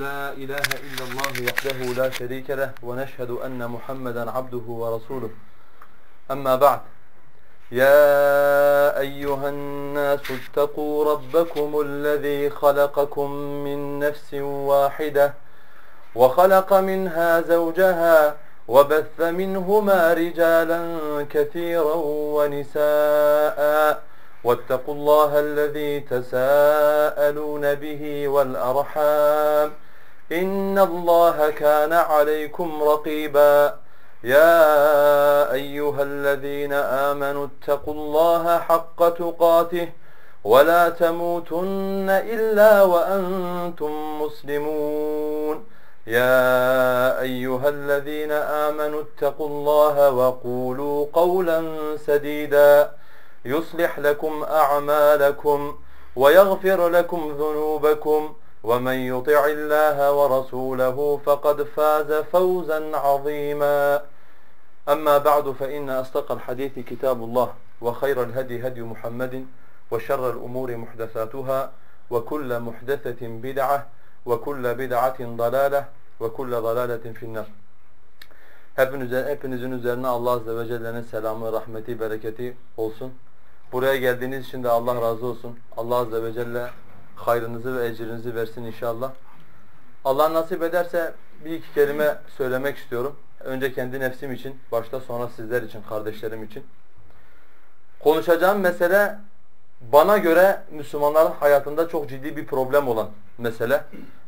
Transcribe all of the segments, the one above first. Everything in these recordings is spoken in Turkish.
لا إله إلا الله وحده لا شريك له ونشهد أن محمدا عبده ورسوله. أما بعد يا أيها الناس اتقوا ربكم الذي خلقكم من نفس واحدة وخلق منها زوجها وبث منهما رجالا كثيرا ونساء. واتقوا الله الذي تساءلون به والأرحام. إن الله كان عليكم رقيبا يا أيها الذين آمنوا اتقوا الله حق تقاته ولا تموتن إلا وأنتم مسلمون يا أيها الذين آمنوا اتقوا الله وقولوا قولا سديدا يصلح لكم أعمالكم ويغفر لكم ذنوبكم ومن يطع الله ورسوله فقد فاز فوزا عظيما أما بعد فإن أصدق الحديث كتاب الله وخير الهدي هدي محمد وشر الأمور محدثاتها وكل محدثة بدعة وكل بدعة ضلالة وكل ضلالة في النار Hepinizin, hepinizin üzerine Allah Azze ve Celle'nin selamı, rahmeti, bereketi olsun. Buraya geldiğiniz için de Allah razı olsun. Allah Azze ve Celle hayrınızı ve ecrinizi versin inşallah. Allah nasip ederse bir iki kelime söylemek istiyorum. Önce kendi nefsim için, başta sonra sizler için, kardeşlerim için. Konuşacağım mesele bana göre Müslümanların hayatında çok ciddi bir problem olan mesele.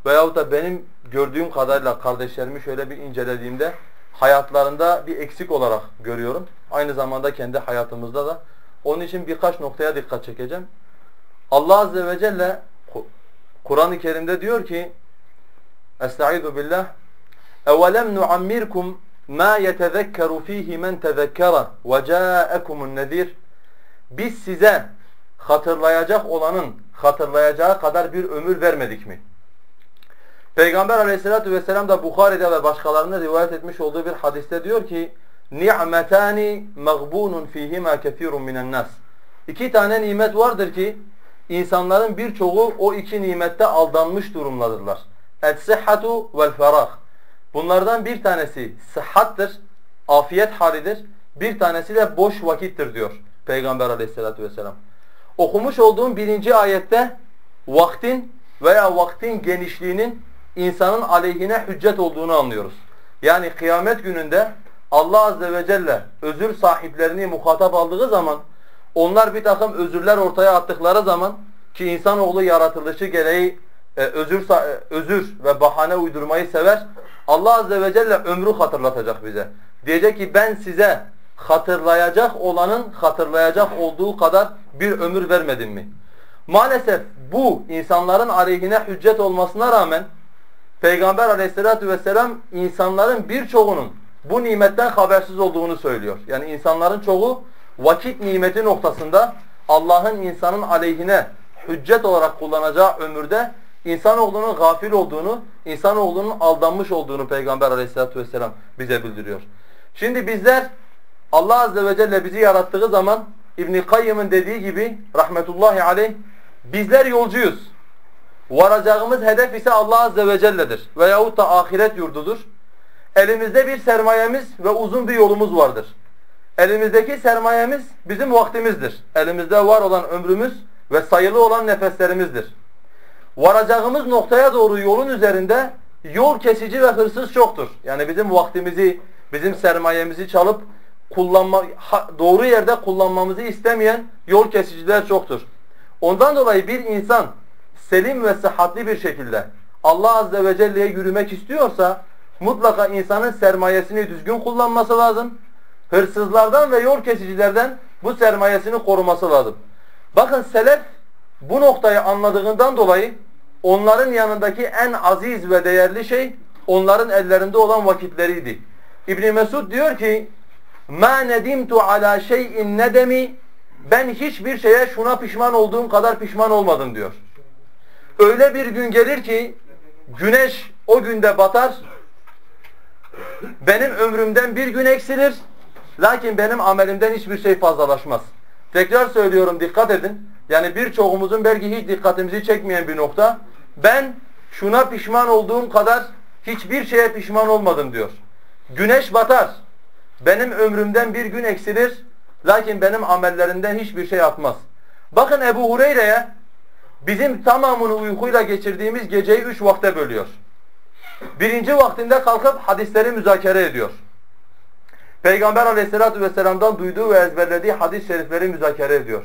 Veyahut da benim gördüğüm kadarıyla kardeşlerimi şöyle bir incelediğimde hayatlarında bir eksik olarak görüyorum. Aynı zamanda kendi hayatımızda da. Onun için birkaç noktaya dikkat çekeceğim. Allah Azze ve Celle Kur'an-ı Kerim'de diyor ki Estaizu billah اَوَلَمْ نُعَمِّرْكُمْ مَا يَتَذَكَّرُ ف۪يهِ مَنْ تَذَكَّرَ وَجَاءَكُمُ النَّذ۪يرِ Biz size hatırlayacak olanın hatırlayacağı kadar bir ömür vermedik mi? Peygamber aleyhissalatu vesselam da Bukhari'de ve başkalarında rivayet etmiş olduğu bir hadiste diyor ki ni'metani maghbunun fihima kethirun minen nas. İki tane nimet vardır ki insanların birçoğu o iki nimette aldanmış durumdadırlar. Es-sihhatu vel ferah. Bunlardan bir tanesi sıhhattır, afiyet halidir. Bir tanesi de boş vakittir diyor Peygamber aleyhissalatu vesselam. Okumuş olduğum birinci ayette vaktin veya vaktin genişliğinin insanın aleyhine hüccet olduğunu anlıyoruz. Yani kıyamet gününde Allah Azze ve Celle özür sahiplerini muhatap aldığı zaman onlar bir takım özürler ortaya attıkları zaman ki insanoğlu yaratılışı gereği e, özür e, özür ve bahane uydurmayı sever. Allah Azze ve Celle ömrü hatırlatacak bize. Diyecek ki ben size hatırlayacak olanın hatırlayacak olduğu kadar bir ömür vermedim mi? Maalesef bu insanların aleyhine hüccet olmasına rağmen Peygamber aleyhissalatu vesselam insanların birçoğunun bu nimetten habersiz olduğunu söylüyor. Yani insanların çoğu vakit nimeti noktasında Allah'ın insanın aleyhine hüccet olarak kullanacağı ömürde insanoğlunun gafil olduğunu, insanoğlunun aldanmış olduğunu Peygamber aleyhissalatu vesselam bize bildiriyor. Şimdi bizler Allah azze ve celle bizi yarattığı zaman İbn Kayyım'ın dediği gibi rahmetullahi aleyh bizler yolcuyuz. Varacağımız hedef ise Allah azze ve celle'dir veyahut da ahiret yurdudur. Elimizde bir sermayemiz ve uzun bir yolumuz vardır. Elimizdeki sermayemiz bizim vaktimizdir. Elimizde var olan ömrümüz ve sayılı olan nefeslerimizdir. Varacağımız noktaya doğru yolun üzerinde yol kesici ve hırsız çoktur. Yani bizim vaktimizi, bizim sermayemizi çalıp kullanma, doğru yerde kullanmamızı istemeyen yol kesiciler çoktur. Ondan dolayı bir insan selim ve sıhhatli bir şekilde Allah Azze ve Celle'ye yürümek istiyorsa mutlaka insanın sermayesini düzgün kullanması lazım. Hırsızlardan ve yol kesicilerden bu sermayesini koruması lazım. Bakın selef bu noktayı anladığından dolayı onların yanındaki en aziz ve değerli şey onların ellerinde olan vakitleriydi. İbn Mesud diyor ki: "Ma nedimtu ala şey'in nedemi" Ben hiçbir şeye şuna pişman olduğum kadar pişman olmadım diyor. Öyle bir gün gelir ki güneş o günde batar. Benim ömrümden bir gün eksilir. Lakin benim amelimden hiçbir şey fazlalaşmaz. Tekrar söylüyorum dikkat edin. Yani birçoğumuzun belki hiç dikkatimizi çekmeyen bir nokta. Ben şuna pişman olduğum kadar hiçbir şeye pişman olmadım diyor. Güneş batar. Benim ömrümden bir gün eksilir. Lakin benim amellerimden hiçbir şey atmaz. Bakın Ebu Hureyre'ye bizim tamamını uykuyla geçirdiğimiz geceyi üç vakte bölüyor. Birinci vaktinde kalkıp hadisleri müzakere ediyor. Peygamber aleyhissalatu vesselam'dan duyduğu ve ezberlediği hadis-i şerifleri müzakere ediyor.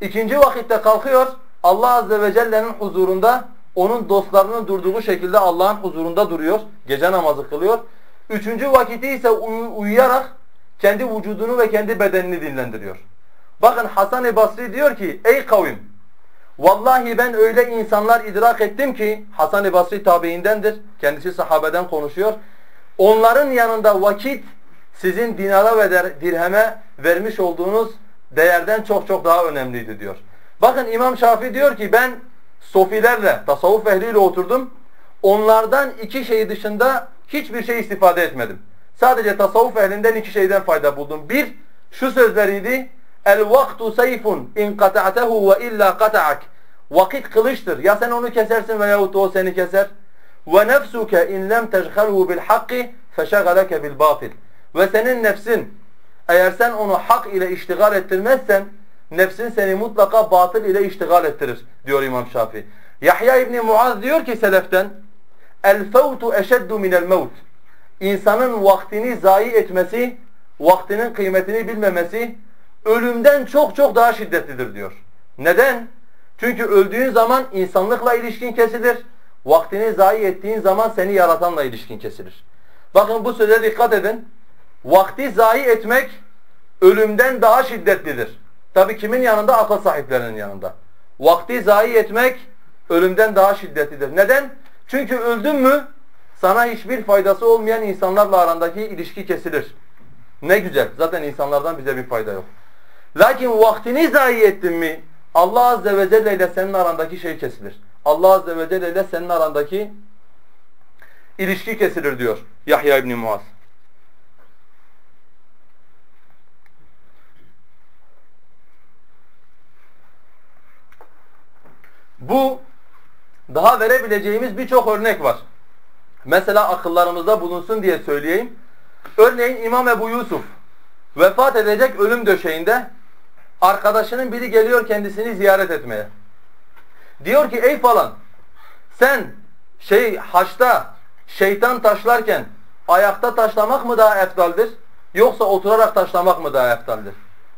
İkinci vakitte kalkıyor, Allah azze ve celle'nin huzurunda onun dostlarının durduğu şekilde Allah'ın huzurunda duruyor. Gece namazı kılıyor. Üçüncü vakiti ise uy uyuyarak kendi vücudunu ve kendi bedenini dinlendiriyor. Bakın Hasan-ı Basri diyor ki ey kavim vallahi ben öyle insanlar idrak ettim ki Hasan-ı Basri tabiindendir. Kendisi sahabeden konuşuyor. Onların yanında vakit sizin dinara ve dirheme vermiş olduğunuz değerden çok çok daha önemliydi diyor. Bakın İmam Şafii diyor ki ben sofilerle, tasavvuf ehliyle oturdum. Onlardan iki şey dışında hiçbir şey istifade etmedim. Sadece tasavvuf ehlinden iki şeyden fayda buldum. Bir, şu sözleriydi. El vaktu seyfun in kata'tehu ve illa kata'ak. Vakit kılıçtır. Ya sen onu kesersin veyahut o seni keser. Ve nefsuke in lem teşhalhu bil hakki feşegaleke bil batil. Ve senin nefsin eğer sen onu hak ile iştigal ettirmezsen nefsin seni mutlaka batıl ile iştigal ettirir diyor İmam Şafii. Yahya İbni Muaz diyor ki seleften el fevtu eşeddu minel mevt. İnsanın vaktini zayi etmesi, vaktinin kıymetini bilmemesi ölümden çok çok daha şiddetlidir diyor. Neden? Çünkü öldüğün zaman insanlıkla ilişkin kesilir. Vaktini zayi ettiğin zaman seni yaratanla ilişkin kesilir. Bakın bu söze dikkat edin. Vakti zayi etmek ölümden daha şiddetlidir. Tabi kimin yanında? Akıl sahiplerinin yanında. Vakti zayi etmek ölümden daha şiddetlidir. Neden? Çünkü öldün mü sana hiçbir faydası olmayan insanlarla arandaki ilişki kesilir. Ne güzel. Zaten insanlardan bize bir fayda yok. Lakin vaktini zayi ettin mi Allah Azze ve Celle ile senin arandaki şey kesilir. Allah Azze ve Celle ile senin arandaki ilişki kesilir diyor Yahya İbni Muaz. Bu daha verebileceğimiz birçok örnek var. Mesela akıllarımızda bulunsun diye söyleyeyim. Örneğin İmam Ebu Yusuf vefat edecek ölüm döşeğinde arkadaşının biri geliyor kendisini ziyaret etmeye. Diyor ki ey falan sen şey haçta şeytan taşlarken ayakta taşlamak mı daha eftaldir yoksa oturarak taşlamak mı daha eftaldir?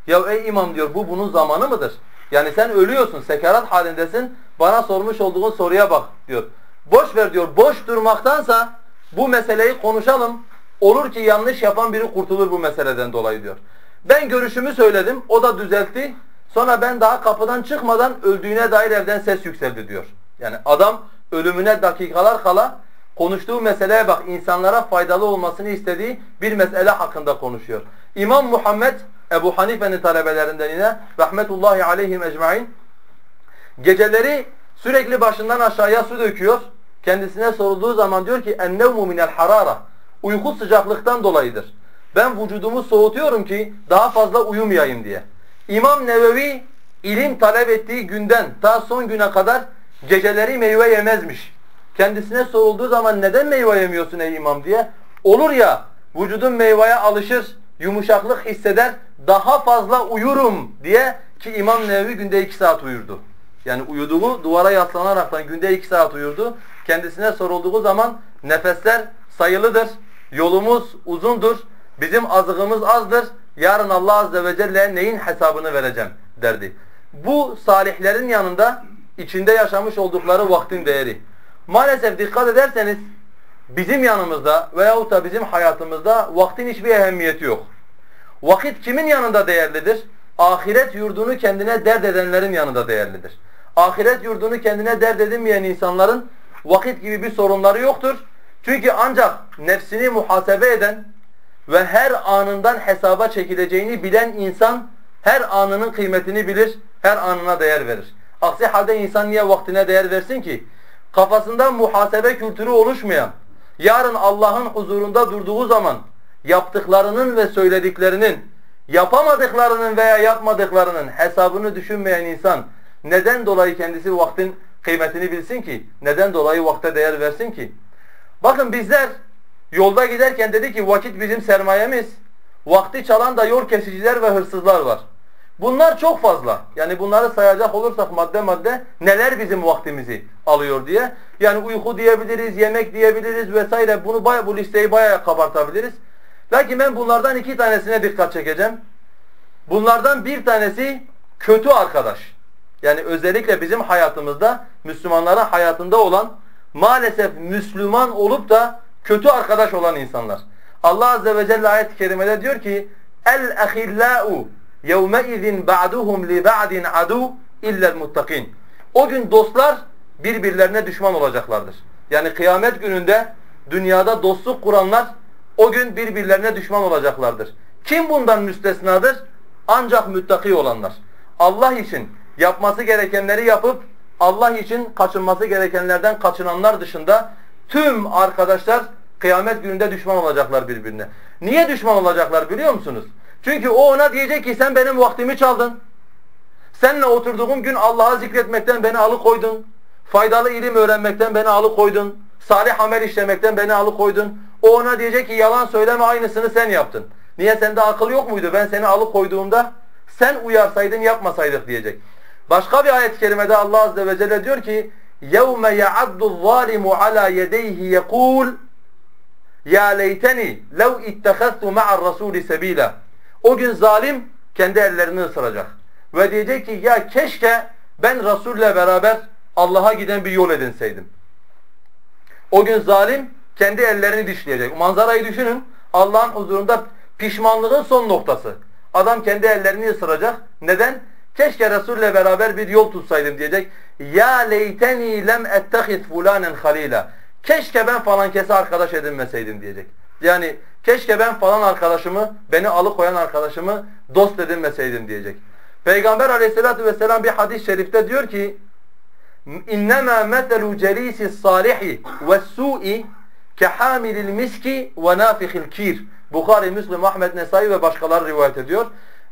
Ya ey imam diyor bu bunun zamanı mıdır? Yani sen ölüyorsun, sekarat halindesin. Bana sormuş olduğun soruya bak diyor. Boş ver diyor. Boş durmaktansa bu meseleyi konuşalım. Olur ki yanlış yapan biri kurtulur bu meseleden dolayı diyor. Ben görüşümü söyledim. O da düzeltti. Sonra ben daha kapıdan çıkmadan öldüğüne dair evden ses yükseldi diyor. Yani adam ölümüne dakikalar kala konuştuğu meseleye bak insanlara faydalı olmasını istediği bir mesele hakkında konuşuyor. İmam Muhammed Ebu Hanife'nin talebelerinden yine rahmetullahi aleyhim ecmain geceleri sürekli başından aşağıya su döküyor. Kendisine sorulduğu zaman diyor ki ennevmu minel harara uyku sıcaklıktan dolayıdır. Ben vücudumu soğutuyorum ki daha fazla uyumayayım diye. İmam Nevevi ilim talep ettiği günden ta son güne kadar geceleri meyve yemezmiş. Kendisine sorulduğu zaman neden meyve yemiyorsun ey imam diye. Olur ya vücudun meyveye alışır, yumuşaklık hisseder, daha fazla uyurum diye ki İmam Nevevi günde iki saat uyurdu. Yani uyuduğu duvara yaslanaraktan günde iki saat uyurdu. Kendisine sorulduğu zaman nefesler sayılıdır, yolumuz uzundur, bizim azığımız azdır, yarın Allah Azze ve Celle neyin hesabını vereceğim derdi. Bu salihlerin yanında içinde yaşamış oldukları vaktin değeri. Maalesef dikkat ederseniz bizim yanımızda veyahut da bizim hayatımızda vaktin hiçbir ehemmiyeti yok. Vakit kimin yanında değerlidir? Ahiret yurdunu kendine dert edenlerin yanında değerlidir. Ahiret yurdunu kendine dert edinmeyen insanların vakit gibi bir sorunları yoktur. Çünkü ancak nefsini muhasebe eden ve her anından hesaba çekileceğini bilen insan her anının kıymetini bilir, her anına değer verir. Aksi halde insan niye vaktine değer versin ki? Kafasında muhasebe kültürü oluşmayan, yarın Allah'ın huzurunda durduğu zaman yaptıklarının ve söylediklerinin, yapamadıklarının veya yapmadıklarının hesabını düşünmeyen insan neden dolayı kendisi vaktin kıymetini bilsin ki, neden dolayı vakte değer versin ki? Bakın bizler yolda giderken dedi ki vakit bizim sermayemiz. Vakti çalan da yol kesiciler ve hırsızlar var. Bunlar çok fazla. Yani bunları sayacak olursak madde madde neler bizim vaktimizi alıyor diye. Yani uyku diyebiliriz, yemek diyebiliriz vesaire. Bunu baya, bu listeyi bayağı kabartabiliriz. Lakin ben bunlardan iki tanesine dikkat çekeceğim. Bunlardan bir tanesi kötü arkadaş. Yani özellikle bizim hayatımızda Müslümanların hayatında olan maalesef Müslüman olup da kötü arkadaş olan insanlar. Allah azze ve celle ayet-i kerimede diyor ki: "El ahillau yevme izin ba'duhum li ba'din adu illa'l muttakin." O gün dostlar birbirlerine düşman olacaklardır. Yani kıyamet gününde dünyada dostluk kuranlar o gün birbirlerine düşman olacaklardır. Kim bundan müstesnadır? Ancak müttaki olanlar. Allah için yapması gerekenleri yapıp Allah için kaçınması gerekenlerden kaçınanlar dışında tüm arkadaşlar kıyamet gününde düşman olacaklar birbirine. Niye düşman olacaklar biliyor musunuz? Çünkü o ona diyecek ki sen benim vaktimi çaldın. Seninle oturduğum gün Allah'a zikretmekten beni alıkoydun. Faydalı ilim öğrenmekten beni alıkoydun. Salih amel işlemekten beni alıkoydun. O ona diyecek ki yalan söyleme aynısını sen yaptın. Niye sende akıl yok muydu? Ben seni alıkoyduğumda sen uyarsaydın yapmasaydık diyecek. Başka bir ayet-i kerimede Allah azze ve celle diyor ki يَوْمَ يَعَدُّ الظَّالِمُ عَلَى يَدَيْهِ يَقُولُ يَا لَيْتَنِي لَوْ اِتَّخَذْتُ مَعَ الرَّسُولِ سَب۪يلًا O gün zalim kendi ellerini ısıracak. Ve diyecek ki ya keşke ben Resul'le beraber Allah'a giden bir yol edinseydim. O gün zalim kendi ellerini dişleyecek. Manzarayı düşünün. Allah'ın huzurunda pişmanlığın son noktası. Adam kendi ellerini ısıracak. Neden? Keşke Resul'le beraber bir yol tutsaydım diyecek. Ya leyteni lem ettehiz fulanen halila. Keşke ben falan kese arkadaş edinmeseydim diyecek. Yani keşke ben falan arkadaşımı, beni alıkoyan arkadaşımı dost edinmeseydim diyecek. Peygamber aleyhissalatu vesselam bir hadis-i şerifte diyor ki meselu celîsis sâlihi ve's-sû'i kehamilil miski ve nâfihil kir. Bukhari, Müslim, Ahmet, Nesai ve başkaları rivayet ediyor.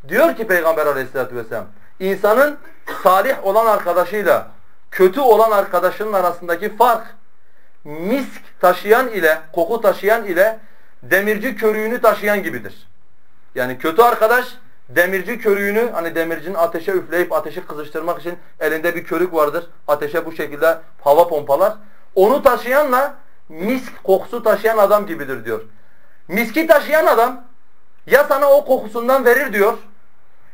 Diyor ki Peygamber aleyhissalatu vesselam insanın salih olan arkadaşıyla kötü olan arkadaşının arasındaki fark misk taşıyan ile, koku taşıyan ile demirci körüğünü taşıyan gibidir. Yani kötü arkadaş demirci körüğünü hani demircinin ateşe üfleyip ateşi kızıştırmak için elinde bir körük vardır. Ateşe bu şekilde hava pompalar. Onu taşıyanla misk kokusu taşıyan adam gibidir diyor. Miski taşıyan adam ya sana o kokusundan verir diyor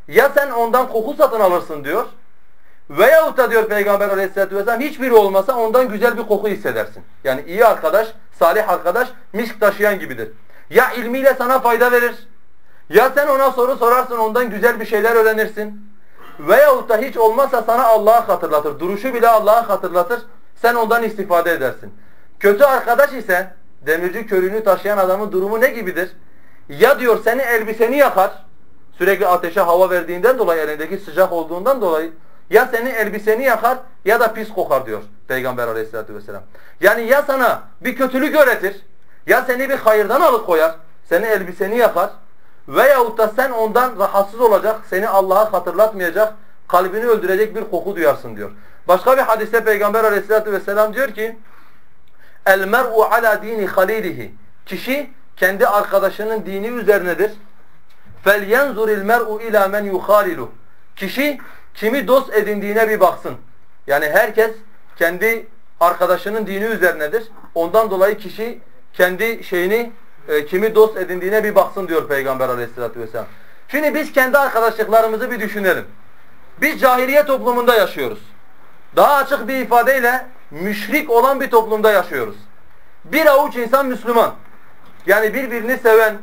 ya sen ondan koku satın alırsın diyor. Veyahut da diyor Peygamber aleyhissalatü vesselam hiçbiri olmasa ondan güzel bir koku hissedersin. Yani iyi arkadaş, salih arkadaş misk taşıyan gibidir. Ya ilmiyle sana fayda verir. Ya sen ona soru sorarsın ondan güzel bir şeyler öğrenirsin. Veyahut da hiç olmazsa sana Allah'ı hatırlatır. Duruşu bile Allah'ı hatırlatır. Sen ondan istifade edersin. Kötü arkadaş ise demirci körüğünü taşıyan adamın durumu ne gibidir? Ya diyor seni elbiseni yakar. Sürekli ateşe hava verdiğinden dolayı elindeki sıcak olduğundan dolayı ya senin elbiseni yakar ya da pis kokar diyor Peygamber aleyhissalatü vesselam. Yani ya sana bir kötülük öğretir ya seni bir hayırdan alıkoyar, seni elbiseni yakar veyahut da sen ondan rahatsız olacak, seni Allah'a hatırlatmayacak, kalbini öldürecek bir koku duyarsın diyor. Başka bir hadiste Peygamber aleyhissalatü vesselam diyor ki El mer'u ala dini halilihi Kişi kendi arkadaşının dini üzerinedir. فَلْيَنْزُرِ الْمَرْءُ اِلَى مَنْ يُخَالِلُهُ Kişi kimi dost edindiğine bir baksın. Yani herkes kendi arkadaşının dini üzerinedir. Ondan dolayı kişi kendi şeyini e, kimi dost edindiğine bir baksın diyor Peygamber aleyhissalatü vesselam. Şimdi biz kendi arkadaşlıklarımızı bir düşünelim. Biz cahiliye toplumunda yaşıyoruz. Daha açık bir ifadeyle müşrik olan bir toplumda yaşıyoruz. Bir avuç insan Müslüman. Yani birbirini seven,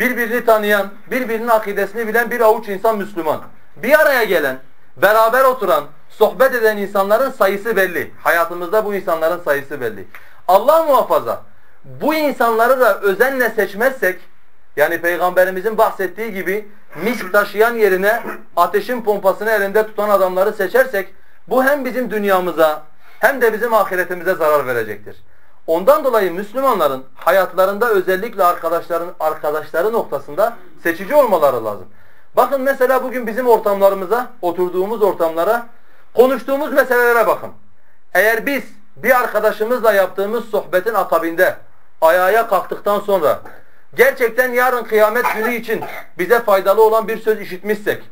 birbirini tanıyan, birbirinin akidesini bilen bir avuç insan Müslüman. Bir araya gelen, beraber oturan, sohbet eden insanların sayısı belli. Hayatımızda bu insanların sayısı belli. Allah muhafaza bu insanları da özenle seçmezsek, yani Peygamberimizin bahsettiği gibi misk taşıyan yerine ateşin pompasını elinde tutan adamları seçersek, bu hem bizim dünyamıza hem de bizim ahiretimize zarar verecektir. Ondan dolayı Müslümanların hayatlarında özellikle arkadaşların arkadaşları noktasında seçici olmaları lazım. Bakın mesela bugün bizim ortamlarımıza, oturduğumuz ortamlara, konuştuğumuz meselelere bakın. Eğer biz bir arkadaşımızla yaptığımız sohbetin akabinde ayağa kalktıktan sonra gerçekten yarın kıyamet günü için bize faydalı olan bir söz işitmişsek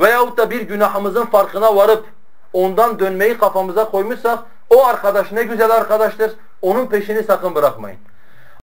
veyahut da bir günahımızın farkına varıp ondan dönmeyi kafamıza koymuşsak o arkadaş ne güzel arkadaştır. Onun peşini sakın bırakmayın.